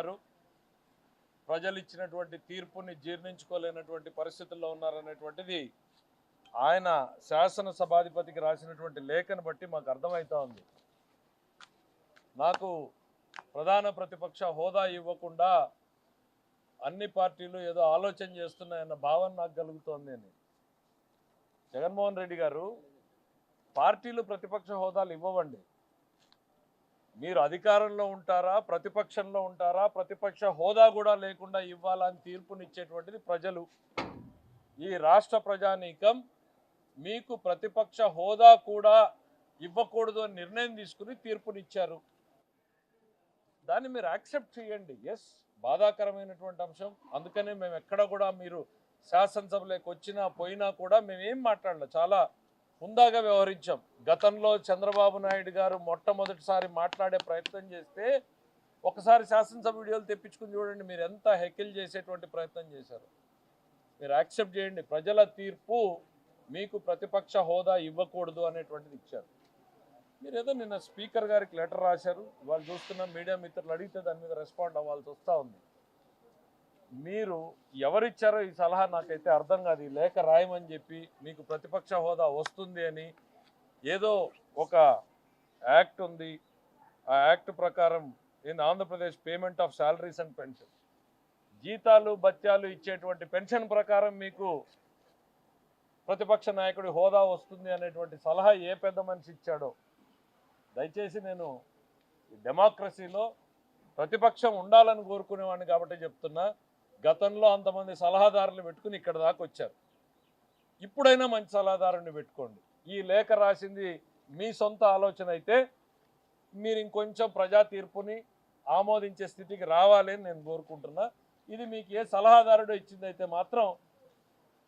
గారు ప్రజలు ఇచ్చినటువంటి తీర్పుని జీర్ణించుకోలేనటువంటి పరిస్థితుల్లో ఉన్నారనేటువంటిది ఆయన శాసనసభాధిపతికి రాసినటువంటి లేఖను బట్టి మాకు అర్థమవుతా ఉంది. నాకు ప్రధాన ప్రతిపక్ష హోదా ఇవ్వకుండా అన్ని పార్టీలు ఏదో ఆలోచన చేస్తున్నాయన్న భావన నాకు కలుగుతోంది అని. జగన్మోహన్ రెడ్డి గారు పార్టీలు ప్రతిపక్ష హోదాలు ఇవ్వవండి. మీరు అధికారంలో ఉంటారా? ప్రతిపక్షంలో ఉంటారా? ప్రతిపక్ష హోదా కూడా లేకుండా ఇవ్వాలని తీర్పునిచ్చేటువంటిది ప్రజలు. ఈ రాష్ట్ర ప్రజానీకం మీకు ప్రతిపక్ష హోదా కూడా ఇవ్వకూడదు అని నిర్ణయం తీసుకుని తీర్పునిచ్చారు. దాన్ని మీరు యాక్సెప్ట్ చేయండి. ఎస్ బాధాకరమైనటువంటి అంశం. అందుకనే మేము ఎక్కడ కూడా మీరు శాసనసభలోకి వచ్చినా పోయినా కూడా మేమేం మాట్లాడలే చాలా హుందాగా వ్యవహరించాం. గతంలో చంద్రబాబు నాయుడు గారు మొట్టమొదటిసారి మాట్లాడే ప్రయత్నం చేస్తే ఒకసారి శాసనసభ వీడియోలు తెప్పించుకుని చూడండి మీరు ఎంత హెకిల్ చేసేటువంటి ప్రయత్నం చేశారు. మీరు యాక్సెప్ట్ చేయండి. ప్రజల తీర్పు మీకు ప్రతిపక్ష హోదా ఇవ్వకూడదు అనేటువంటిది ఇచ్చారు. మీరు ఏదో నిన్న స్పీకర్ గారికి లెటర్ రాశారు. వాళ్ళు చూస్తున్న మీడియా మిత్రులు అడిగితే దాని మీద రెస్పాండ్ అవ్వాల్సి వస్తూ ఉంది. మీరు ఎవరిచ్చారో ఈ సలహా నాకైతే అర్థం కాదు. ఈ లేఖ రాయమని చెప్పి మీకు ప్రతిపక్ష హోదా వస్తుంది అని ఏదో ఒక యాక్ట్ ఉంది. ఆ యాక్ట్ ప్రకారం in Andhra Pradesh payment of salaries and pension. జీతాలు బత్యాలు ఇచ్చేటువంటి పెన్షన్ ప్రకారం మీకు ప్రతిపక్ష నాయకుడి హోదా వస్తుంది అనేటువంటి సలహా ఏ పెద్ద మనిషి ఇచ్చాడో దయచేసి నేను డెమోక్రసీలో ప్రతిపక్షం ఉండాలని కోరుకునేవాడిని కాబట్టి చెప్తున్నా. గతంలో అంతమంది సలహాదారులు పెట్టుకుని ఇక్కడ దాకా వచ్చారు. ఇప్పుడైనా మంచి సలహాదారుని పెట్టుకోండి. ఈ లేఖ రాసింది మీ సొంత ఆలోచన అయితే మీరు ఇంకొంచెం ప్రజా తీర్పుని ఆమోదించే స్థితికి రావాలి అని నేను కోరుకుంటున్నా. ఇది మీకు ఏ సలహాదారుడు ఇచ్చిందైతే మాత్రం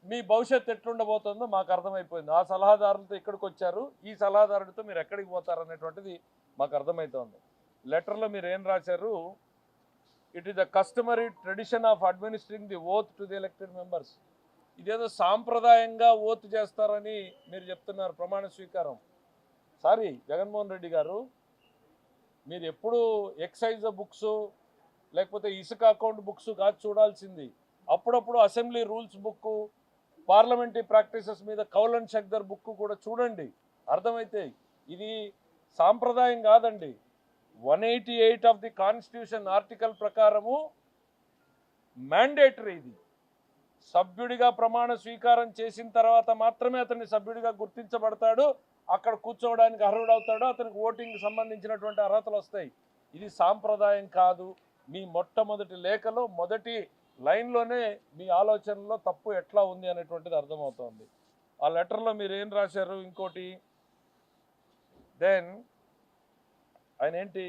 మీ భవిష్యత్తు ఎట్లుండబోతుందో మాకు అర్థమైపోయింది. ఆ సలహాదారులతో ఇక్కడికి వచ్చారు? ఈ సలహాదారుడితో మీరు ఎక్కడికి పోతారు అనేటువంటిది మాకు అర్థమవుతోంది లెటర్లో మీరు ఏం రాశారు? It is the customary tradition of administering the oath to the elected members ఇదేదో సాంప్రదాయంగా ఓత్ చేస్తారని మీరు చెప్తున్నారు ప్రమాణ స్వీకారం. సారీ జగన్మోహన్ రెడ్డి గారు మీరు ఎప్పుడు ఎక్సైజ్ బుక్స్ లేకపోతే ఇసుక అకౌంట్ బుక్స్ కాదు చూడాల్సింది. అప్పుడప్పుడు assembly rules book parliamentary practices మీద కౌలన్ షక్దర్ బుక్ కూడా చూడండి. అర్థమైతే ఇది సాంప్రదాయం కాదండి. One eighty eight of the Constitution article ప్రకారము మ్యాండేటరీ ఇది. సభ్యుడిగా ప్రమాణ స్వీకారం చేసిన తర్వాత మాత్రమే అతన్ని సభ్యుడిగా గుర్తించబడతాడు. అక్కడ కూర్చోవడానికి అర్హుడవుతాడు. అతనికి ఓటింగ్ సంబంధించినటువంటి అర్హతలు వస్తాయి. ఇది సాంప్రదాయం కాదు. మీ మొట్టమొదటి లేఖలో మొదటి లైన్లోనే మీ ఆలోచనలో తప్పు ఎట్లా ఉంది అనేటువంటిది అర్థమవుతోంది. ఆ లెటర్లో మీరు ఏం రాశారు ఇంకోటి? దెన్ ఆయన ఏంటి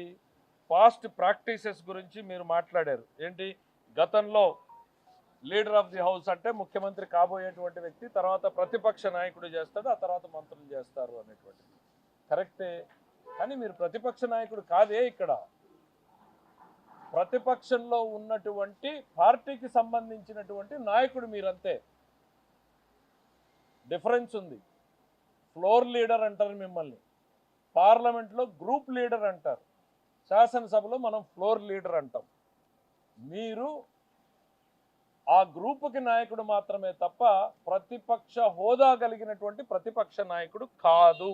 పాస్ట్ ప్రాక్టీసెస్ గురించి మీరు మాట్లాడారు. ఏంటి? గతంలో లీడర్ ఆఫ్ ది హౌస్ అంటే ముఖ్యమంత్రి కాబోయేటువంటి వ్యక్తి తర్వాత ప్రతిపక్ష నాయకుడు చేస్తాడు ఆ తర్వాత మంత్రులు చేస్తారు అనేటువంటి కరెక్టే? కానీ మీరు ప్రతిపక్ష నాయకుడు కాదే ఇక్కడ. ప్రతిపక్షంలో ఉన్నటువంటి పార్టీకి సంబంధించినటువంటి నాయకుడు మీరంతే. డిఫరెన్స్ ఉంది. ఫ్లోర్ లీడర్ అంటారు మిమ్మల్ని. పార్లమెంట్లో గ్రూప్ లీడర్ అంటారు. శాసనసభలో మనం ఫ్లోర్ లీడర్ అంటాం. మీరు ఆ గ్రూపుకి నాయకుడు మాత్రమే తప్ప ప్రతిపక్ష హోదా కలిగినటువంటి ప్రతిపక్ష నాయకుడు కాదు.